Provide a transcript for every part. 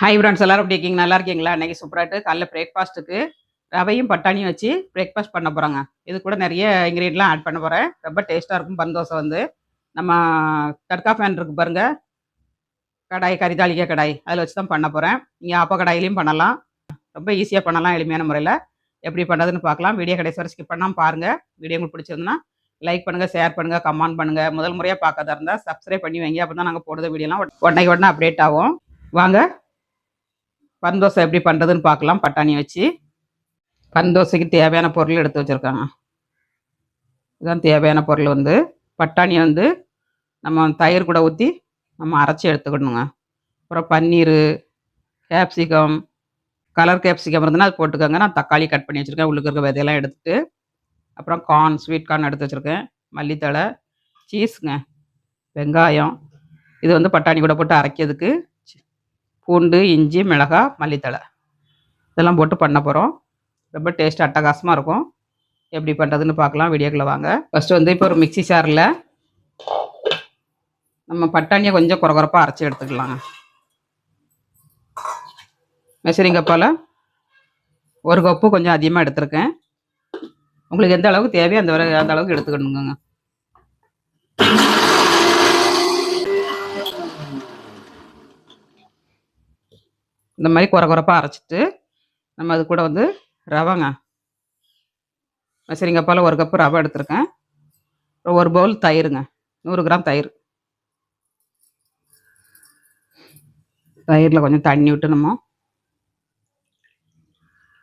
Hi friends எல்லாரும் எப்படி இருக்கீங்க? நல்லா இருக்கீங்களா? இன்றைக்கி சூப்பராகிட்டு காலைல பிரேக்ஃபாஸ்ட்டுக்கு ரவையும் பட்டாணியும் வச்சு பிரேக்ஃபாஸ்ட் பண்ண போகிறாங்க இது கூட நிறைய இன்க்ரீடியன்ட்லாம் ஆட் பண்ண போகிறேன் ரொம்ப டேஸ்ட்டாக இருக்கும் பந்தோசை வந்து. நம்ம தட்கா ஃபேன் இருக்கு பாருங்கள் கடாய் கரிதாளிக்க கடாய். அதில் வச்சு தான் பண்ண போகிறேன் நீங்கள் அப்போ கடாயிலையும் பண்ணலாம். ரொம்ப ஈஸியாக பண்ணலாம் எளிமையான முறையில். எப்படி பண்ணுறதுன்னு பார்க்கலாம். வீடியோ கடைசி வரை ஸ்கிப் பண்ணாமல் பாருங்கள் வீடியோ உங்களுக்கு பிடிச்சிருந்தா லைக் பண்ணுங்கள் ஷேர் பண்ணுங்கள் கமெண்ட் பண்ணுங்கள் முதல் முறையாக பார்க்கறதா இருந்தால் சப்ஸ்கிரைப் பண்ணி வைங்க. அப்போ தான் நாங்கள் போடுற வீடியோலாம் உடனே உடனே அப்டேட் ஆகும். வாங்க பந்தோசை எப்படி பண்ணுறதுன்னு பார்க்கலாம். பட்டாணி வச்சு பந்தோசைக்கு தேவையான பொருள் எடுத்து வச்சுருக்காங்க. இதுதான் தேவையான பொருள் வந்து. பட்டாணி வந்து நம்ம தயிர் கூட ஊற்றி நம்ம அரைச்சி எடுத்துக்கணுங்க. அப்புறம் பன்னீர் கேப்சிகம் கலர் கேப்சிகம் இருந்ததுன்னா அது போட்டுக்கோங்க. நான் தக்காளி கட் பண்ணி வச்சுருக்கேன். உள்ளுக்கு இருக்க விதையெல்லாம் எடுத்துட்டு அப்புறம் கார்ன் ஸ்வீட் கார்ன் எடுத்து வச்சுருக்கேன். மல்லித்தழை சீஸுங்க வெங்காயம் இது வந்து பட்டாணி கூட போட்டு அரைக்கிறதுக்கு பூண்டு இஞ்சி மிளகாய் மல்லித்தலை இதெல்லாம் போட்டு பண்ண போகிறோம் ரொம்ப டேஸ்ட் அட்டகாசமாக இருக்கும். எப்படி பண்ணுறதுன்னு பார்க்கலாம் வீடியோக்குள்ளே வாங்க. ஃபஸ்ட்டு வந்து இப்போ ஒரு மிக்ஸி சாரில் நம்ம பட்டாணியை கொஞ்சம் குறகுறப்பாக அரைச்சி எடுத்துக்கலாங்க மெஷரிங் கப்பால் ஒரு கப்பு கொஞ்சம் அதிகமாக எடுத்திருக்கேன். உங்களுக்கு எந்த அளவுக்கு தேவையோ அந்த வரை அந்த அளவுக்கு எடுத்துக்கணுங்க இந்த மாதிரி குறை குறைப்பாக அரைச்சிட்டு நம்ம அது கூட வந்து ரவைங்க. சரிங்க போல் ஒரு கப்பு ரவை எடுத்திருக்கேன். ஒரு பவுல் தயிருங்க. நூறு கிராம் தயிர். தயிரில் கொஞ்சம் தண்ணி விட்டு நம்ம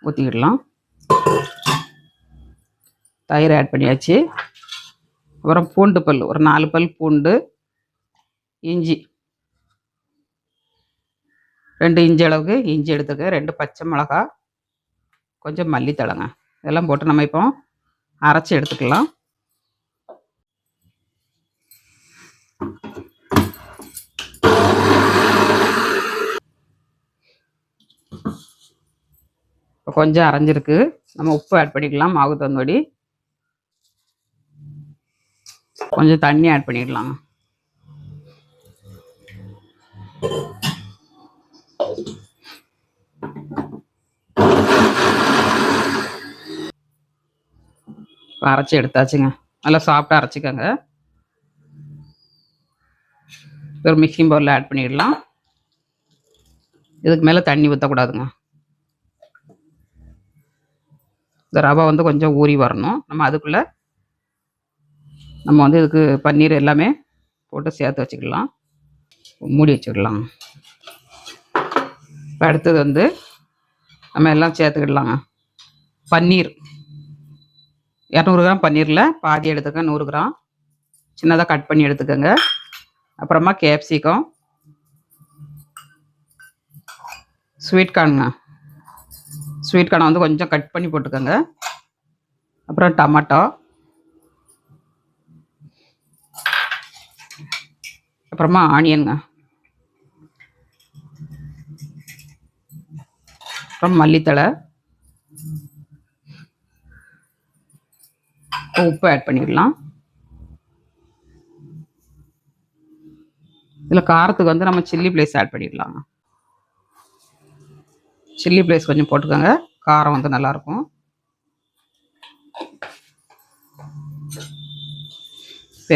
ஊற்றிக்கிடலாம் தயிர் ஆட் பண்ணியாச்சு. அப்புறம் பூண்டு பல். ஒரு நாலு பல் பூண்டு இஞ்சி. ரெண்டு இஞ்சி அளவுக்கு இஞ்சி எடுத்துக்க ரெண்டு பச்சை மிளகா கொஞ்சம் மல்லித்தழைங்க. இதெல்லாம் போட்டு நம்ம இப்போ அரைச்சி எடுத்துக்கலாம். இப்போ கொஞ்சம் அரைஞ்சிருக்கு. நம்ம உப்பு ஆட் பண்ணிக்கலாம் மாவு தந்தோடி கொஞ்சம் தண்ணி ஆட் பண்ணிடலாம் அரைச்சி எடுத்தாச்சுங்க. நல்லா சாஃப்டாக அரைச்சிக்கோங்க. ஒரு மிக்சிங் பவுலில் ஆட் பண்ணிடலாம். இதுக்கு மேலே தண்ணி ஊற்றக்கூடாதுங்க இந்த ரவை வந்து கொஞ்சம் ஊறி வரணும். நம்ம அதுக்குள்ளே நம்ம வந்து இதுக்கு பன்னீர் எல்லாமே போட்டு சேர்த்து வச்சுக்கலாம். மூடி வச்சுக்கலாம். இப்போ அடுத்தது வந்து நம்ம எல்லாம் சேர்த்துக்கிடலாங்க. பன்னீர். இரநூறு கிராம் பன்னீரில் பாதி எடுத்துக்க நூறு கிராம். சின்னதாக கட் பண்ணி எடுத்துக்கோங்க. அப்புறமா கேப்சிகம் ஸ்வீட் கார்னுங்க ஸ்வீட் கார்னை வந்து கொஞ்சம் கட் பண்ணி போட்டுக்கோங்க. அப்புறம் டமாட்டோ அப்புறமா ஆனியனுங்க அப்புறம் மல்லித்தழை. உப்பு ஆட் பண்ணிடலாம் இதில் காரத்துக்கு வந்து நம்ம சில்லி பிளேஸ் ஆட் பண்ணிடலாம் சில்லி பிளேஸ் கொஞ்சம் போட்டுக்கோங்க. காரம் வந்து நல்லாயிருக்கும்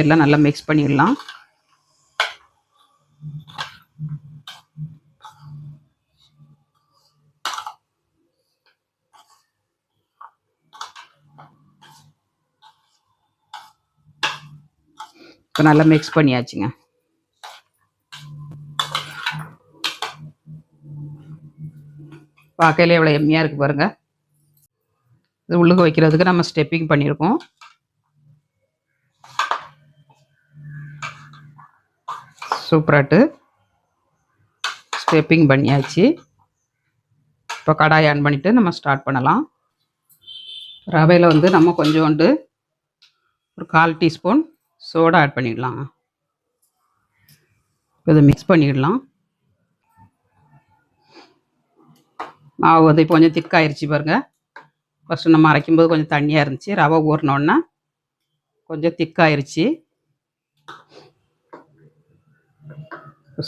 எல்லாம் நல்லா மிக்ஸ் பண்ணிடலாம். இப்போ நல்லா மிக்ஸ் பண்ணியாச்சுங்க. பார்க்கையில எவ்வளோ எம்மியாக இருக்குது பாருங்க. இது உள்ளுக்கு வைக்கிறதுக்கு நம்ம ஸ்டெப்பிங் பண்ணியிருக்கோம் சூப்பராட்டு ஸ்டெப்பிங் பண்ணியாச்சு. இப்போ கடாய் ஆன் பண்ணிவிட்டு நம்ம ஸ்டார்ட் பண்ணலாம். ரவையில் வந்து நம்ம கொஞ்சோண்டு ஒரு கால் டீஸ்பூன் சோடா ஆட் பண்ணிடலாம். இதை மிக்ஸ் பண்ணிடலாம். மாவு வந்து இப்போ கொஞ்சம் திக்காயிருச்சு பாருங்க. ஃபஸ்ட்டு நம்ம அரைக்கும்போது கொஞ்சம் தண்ணியாக இருந்துச்சு. ரவை ஊறினோன்னா கொஞ்சம் திக்காயிருச்சு.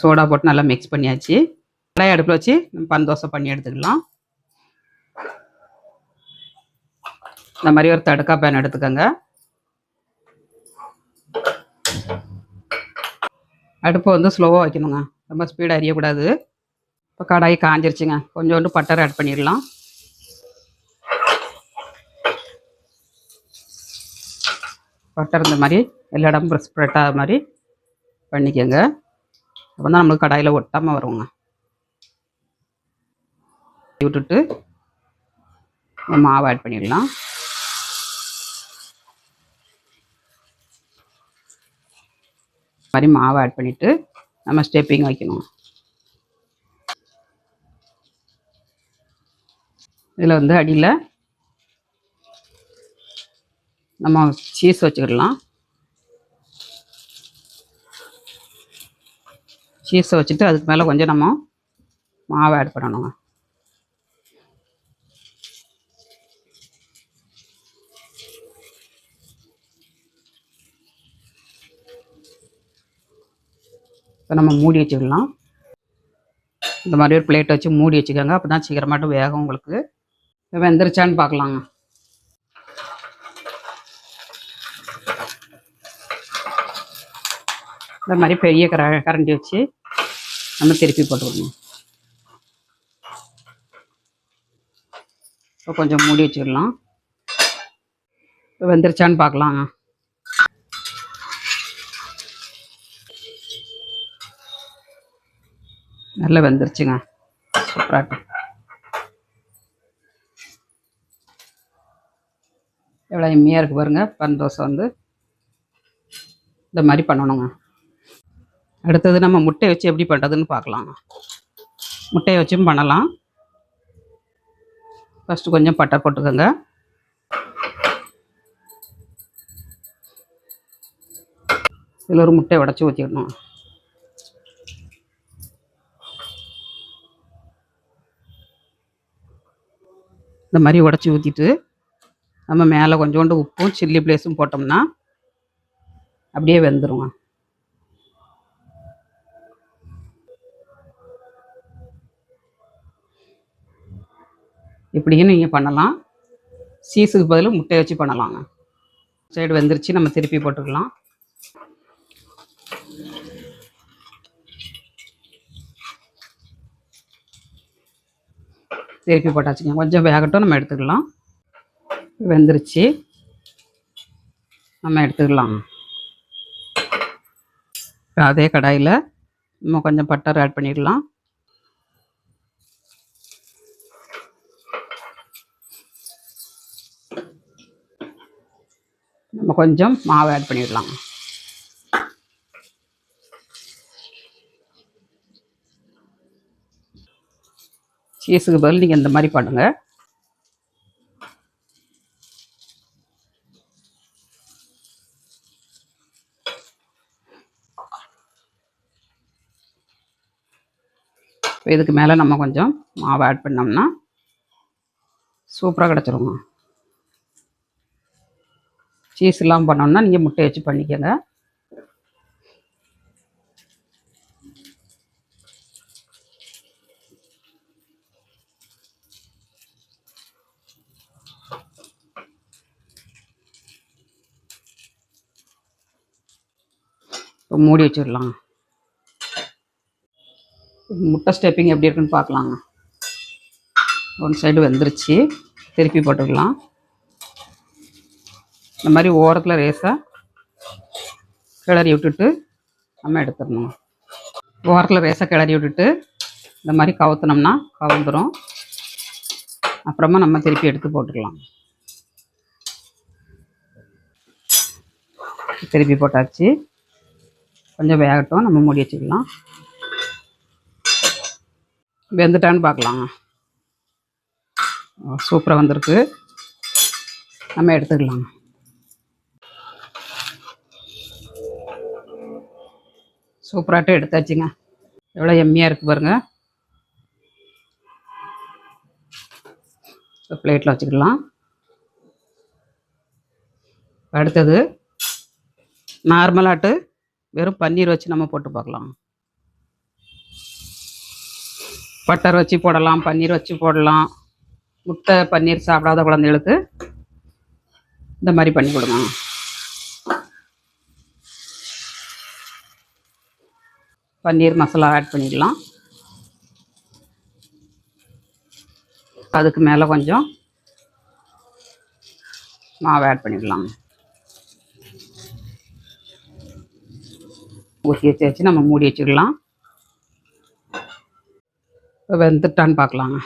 சோடா போட்டு நல்லா மிக்ஸ் பண்ணியாச்சு. கடாய் அடுப்பில் வச்சு நம்ம பந்தோசை பண்ணி எடுத்துக்கலாம். இந்த மாதிரி ஒரு தடுக்கா பேன் எடுத்துக்கோங்க. அடுப்பை வந்து ஸ்லோவாக வைக்கணுங்க. ரொம்ப ஸ்பீடாக எரியக்கூடாது. இப்போ கடாயி காஞ்சிருச்சுங்க. கொஞ்சோண்டு பட்டர் ஆட் பண்ணிடலாம். பட்டர் இந்த மாதிரி எல்லா இடமும் ஸ்ப்ரெட் ஆகிற மாதிரி பண்ணிக்கோங்க. அப்போ தான் நம்மளுக்கு கடாயில் ஒட்டாமல் வருவோங்க விட்டுட்டு மாவு ஆட் பண்ணிடலாம். மாதிரி மாவு ஆட் பண்ணிவிட்டு நம்ம ஸ்டெப்பிங் வைக்கணும். இதில் வந்து அடியில் நம்ம சீஸ் வச்சுக்கிடலாம். சீஸை வச்சுட்டு அதுக்கு மேலே கொஞ்சம் நம்ம மாவு ஆட் பண்ணணுங்க. இப்போ நம்ம மூடி வச்சுக்கலாம். இந்த மாதிரி ஒரு பிளேட்டை வச்சு மூடி வச்சுக்கோங்க. அப்போ தான் சீக்கிரமாட்டும் வேகம் உங்களுக்கு. வெந்துருச்சான்னு பார்க்கலாங்க. இந்த மாதிரி பெரிய கர கரண்டி வச்சு நம்ம திருப்பி போட்டுக்கணும். இப்போ கொஞ்சம் மூடி வச்சுக்கலாம். இப்போ வெந்துருச்சான்னு பார்க்கலாங்க. நல்லா வெந்துருச்சுங்க. சூப்பராக எவ்வளோ எம்மியாக இருக்குது பாருங்கள் பன் தோசை வந்து இந்த மாதிரி பண்ணணுங்க. அடுத்தது நம்ம முட்டையை வச்சு எப்படி பண்ணுறதுன்னு பார்க்கலாங்க முட்டையை வச்சும் பண்ணலாம். ஃபஸ்ட்டு கொஞ்சம் பட்டை போட்டுக்கோங்க. இதில் ஒரு முட்டையை உடச்சி ஊற்றிடணும் இந்த மாதிரி உடச்சி ஊற்றிட்டு நம்ம மேலே கொஞ்சோண்டு உப்பும் சில்லி பிளேஸும் போட்டோம்னா அப்படியே வெந்துருங்க. இப்படியும் நீங்கள் பண்ணலாம். சீஸுக்கு பதில் முட்டை வச்சு பண்ணலாங்க. சைடு வெந்துருச்சு நம்ம திருப்பி போட்டுக்கலாம். திருப்பி போட்டாச்சுங்க. கொஞ்சம் வேகட்டும் நம்ம எடுத்துக்கலாம். வெந்துருச்சு. நம்ம எடுத்துக்கலாம். அதே கடாயில் நம்ம கொஞ்சம் பட்டர் ஆட் பண்ணிடலாம் நம்ம கொஞ்சம் மாவு ஆட் பண்ணிடலாம். சீஸுக்கு பதில் நீங்கள் இந்த மாதிரி பண்ணுங்கள் இதுக்கு மேலே நம்ம கொஞ்சம் மாவு ஆட் பண்ணோம்னா சூப்பராக கிடச்சிருங்க. சீஸ் இல்லாமல் பண்ணோம்னா நீங்கள் முட்டை வச்சு பண்ணிக்கோங்க. மூடி வச்சிடலாம். முட்டை ஸ்டெப்பிங் எப்படி இருக்குன்னு பார்க்கலாங்க. ஒன் சைடு வந்துருச்சு. திருப்பி போட்டுக்கலாம். இந்த மாதிரி ஓரத்தில் ரேஸாக கிளறி விட்டுட்டு நம்ம எடுத்துடணும். ஓரத்தில் ரேஸாக கிளறி விட்டுட்டு இந்த மாதிரி கவுத்துனோம்னா கவுந்துடும் அப்புறமா நம்ம திருப்பி எடுத்து போட்டுக்கலாம். திருப்பி போட்டாச்சு. கொஞ்சம் வேகட்டும் நம்ம மூடி வச்சுக்கலாம். வெந்துட்டான்னு பார்க்கலாங்க. சூப்பராக வந்திருக்கு. நம்ம எடுத்துக்கலாங்க. சூப்பராகட்டும் எடுத்தாச்சுங்க. எவ்வளோ எம்மியாக இருக்குது பாருங்கள் பிளேட்டில் வச்சுக்கலாம். அடுத்தது நார்மலாட்டு வெறும் பன்னீர் வச்சு நம்ம போட்டு பார்க்கலாம். பட்டர் வச்சு போடலாம் பன்னீர் வச்சு போடலாம். முட்டை பன்னீர் சாப்பிடாத குழந்தைகளுக்கு இந்த மாதிரி பண்ணி கொடுங்க. பன்னீர் மசாலா ஆட் பண்ணிடலாம். அதுக்கு மேலே கொஞ்சம் மாவு ஆட் பண்ணிடலாம். ஊற்றி வச்சு வச்சு நம்ம மூடி வச்சுக்கலாம். இப்போ வெந்துட்டான்னு பார்க்கலாங்க.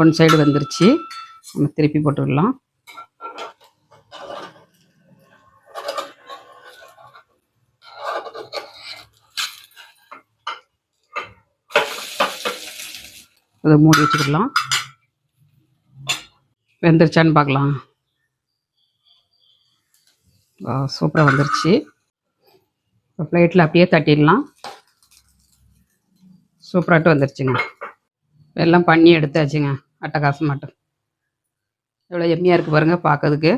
ஒன் சைடு வெந்துருச்சு. நம்ம திருப்பி போட்டுடலாம். அதை மூடி வச்சுக்கலாம். வெந்துருச்சான்னு பார்க்கலாம். சூப்பராக வந்துருச்சு. இப்போ பிளேட்டில் அப்படியே தட்டிடலாம். சூப்பராகிட்டு வந்துருச்சுங்க. எல்லாம் பண்ணி எடுத்தாச்சுங்க. அட்டகாசம் மட்டும். எவ்வளோ எம்மியாக இருக்குது பாருங்கள் பார்க்கறதுக்கு.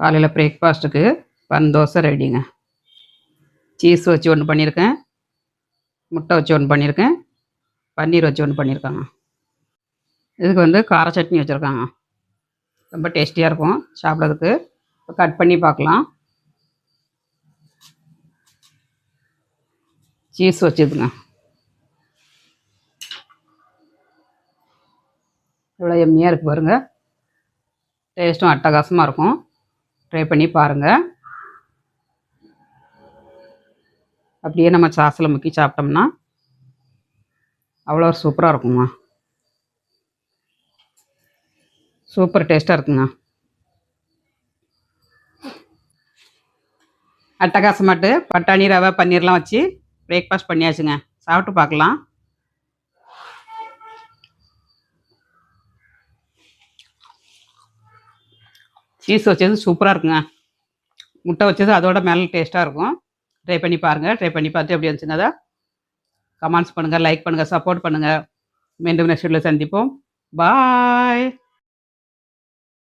காலையில் பிரேக்ஃபாஸ்ட்டுக்கு பன் தோசை ரெடிங்க சீஸ் வச்சு ஒன்று பண்ணியிருக்கேன். முட்டை வச்சு ஒன்று பண்ணியிருக்கேன். பன்னீர் வச்சு ஒன்று பண்ணியிருக்காங்க. இதுக்கு வந்து கார சட்னி வச்சுருக்காங்க. ரொம்ப டேஸ்டியாக இருக்கும் சாப்பிட்றதுக்கு. கட் பண்ணி பார்க்கலாம். சீஸ் வச்சுதுங்க இவ்வளோ எம்மியாக இருக்குது பாருங்கள் டேஸ்ட்டும் அட்டகாசமாக இருக்கும். ட்ரை பண்ணி பாருங்கள் அப்படியே நம்ம சாஸில் முக்கி சாப்பிட்டோம்னா அவ்வளோ சூப்பராக இருக்குங்க சூப்பர் டேஸ்ட்டாக இருக்குங்க. அட்டகாசமாட்டு பட்டாணி ரவை பன்னீர்லாம் வச்சு பிரேக்ஃபாஸ்ட் பண்ணியாச்சுங்க. சாப்பிட்டு பார்க்கலாம். சீஸ் வச்சது சூப்பராக இருக்குங்க. முட்டை வச்சது அதோட மேலே டேஸ்ட்டாக இருக்கும். ட்ரை பண்ணி பாருங்கள் ட்ரை பண்ணி பார்த்து எப்படி வந்துச்சுங்க அதை கமெண்ட்ஸ் பண்ணுங்கள் லைக் பண்ணுங்கள் சப்போர்ட் பண்ணுங்கள் மீண்டும் நெக்ஸ்ட் வீடியோவில் சந்திப்போம். பாய்